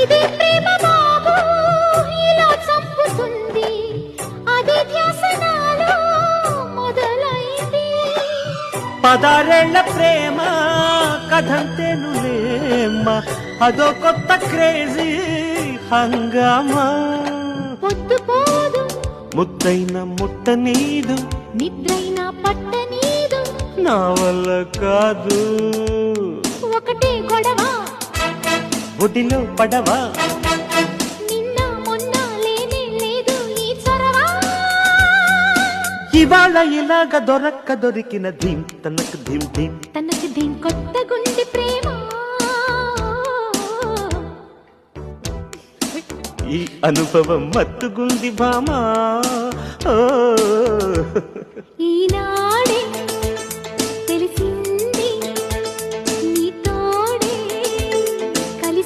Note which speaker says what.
Speaker 1: ఇదే ప్రేమ బాబు ఇలా చంపుతుంది. అదే ధ్యాస నాలో మొదలైంది.
Speaker 2: పదారేళ్ళ ప్రేమ కథంతేనులేమ్మ అదో కొత్త క్రేజీ హంగామా.
Speaker 1: పొద్దు పోదు
Speaker 2: ముద్దైన ముట్ట నీదు
Speaker 1: నిద్రైన పట్ట నీదు.
Speaker 2: నా వల్ల కాదు.
Speaker 1: ఒకటే గొడవ
Speaker 2: ఒడిలో పడవా? ఇవాళ ఇలాగ దొరక్క దొరికిన ధీం తనకు ధీం ధీం
Speaker 1: తనకు దీని కొత్త గుండె ప్రేమ?
Speaker 2: ఈ అనుభవం మత్తుగుంది భామా.
Speaker 1: ఈనా